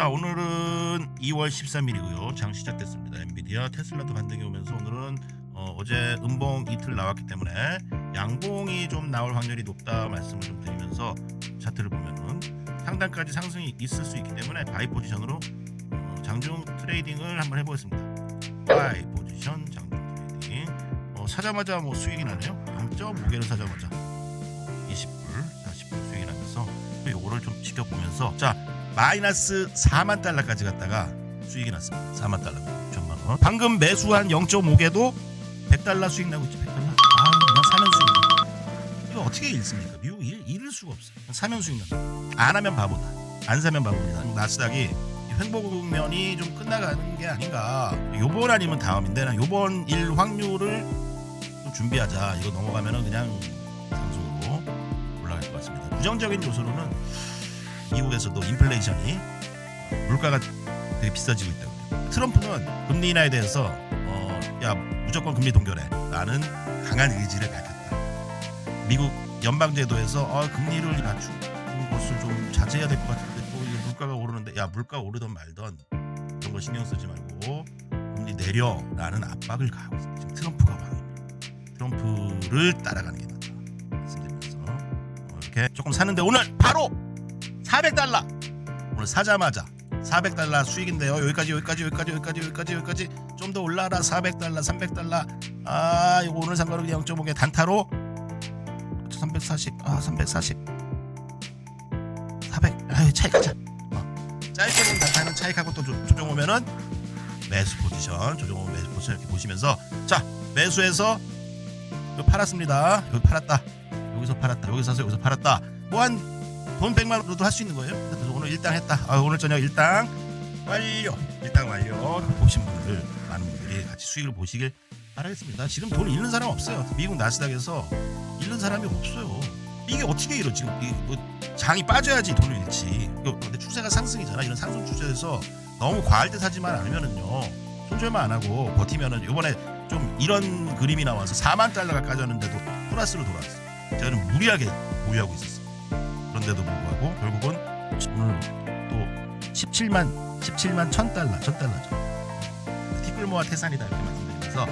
자 오늘은 2월 13일이고요. 장 시작됐습니다. 엔비디아 테슬라도 반등이 오면서 오늘은 어, 제 음봉 이틀 나왔기 때문에 양봉이 좀 나올 확률이 높다 말씀을 좀 드리면서 차트를 보면은 상단까지 상승이 있을 수 있기 때문에 바이 포지션으로 어, 장중 트레이딩을 한번 해보겠습니다. 바이 포지션 장중 트레이딩 어, 사자마자 뭐 수익이 나네요. 0.5개를 사자마자 20불, 40불 수익이 나면서 요거를 좀 지켜보면서 자 마이너스 4만 달러까지 갔다가 수익이 났습니다. 4만 달러, 6천만 원. 방금 매수한 0.5개도 100달러 수익 나고 있죠. 100달러. 아, 그냥 사면 수익. 이거 어떻게 읽습니까? 미국 일 잃을 수가 없어요. 사면 수익 나. 안 하면 바보다. 안 사면 바보입니다. 나스닥이 횡보 국면이 좀 끝나가는 게 아닌가. 요번 아니면 다음인데 난 요번 일 확률을 좀 준비하자. 이거 넘어가면은 그냥 상승으로 올라갈 것 같습니다. 부정적인 요소로는 미국에서도 인플레이션이 물가가 되게 비싸지고 있다고. 트럼프는 금리 인하에 대해서 어, 야 무조건 금리 동결해 라는 강한 의지를 밝혔다. 미국 연방 제도에서 어, 금리를 낮추는 것을 좀 자제해야 될 것 같은데 또 이게 물가가 오르는데 야 물가 오르던 말던 그런 거 신경 쓰지 말고 금리 내려라는 압박을 가하고 있습니다. 지금 트럼프가 왕입니다. 트럼프를 따라가는 게 낫다 말씀드리면서 어, 이렇게 조금 사는데 오늘 바로 400달러. 오늘 사자마자 400달러 수익인데요. 여기까지 여기까지 여기까지 여기까지 여기까지 여기까지. 좀 더 올라라. 400달러 300달러. 아 이거 오늘 산 거는 0.5개 단타로. 340아 340 400 아유 차익 하자 어. 짧게 본 단타는 차익하고 또 조- 조정 오면은 매수 포지션 조정 오면 매수 포지션 이렇게 보시면서. 자 매수해서 이거 팔았습니다. 여기 팔았다. 여기서 팔았다. 여기 사서 여기서 팔았다. 뭐한 돈 100만 원도 할 수 있는 거예요. 그래서 오늘 일당 했다. 아, 오늘 저녁 일당 완료. 일당 완료. 보신 분들 많은 분들이 같이 수익을 보시길 바라겠습니다. 지금 돈 잃는 사람 없어요. 미국 나스닥에서 잃는 사람이 없어요. 이게 어떻게 이러 지금 이뭐 장이 빠져야지 돈을 잃지. 근데 추세가 상승이잖아. 이런 상승 추세에서 너무 과할 때 사지만 않으면은요. 손절만 안 하고 버티면은 이번에 좀 이런 그림이 나와서 4만 달러가 까졌는데도 플러스로 돌아왔어요. 저는 무리하게 보유하고 있었어요. 그런데도 불구하고 결국은 또 17만 17만 1000달러 1000달러죠. 티끌모아 태산이다 이렇게 말씀드리면서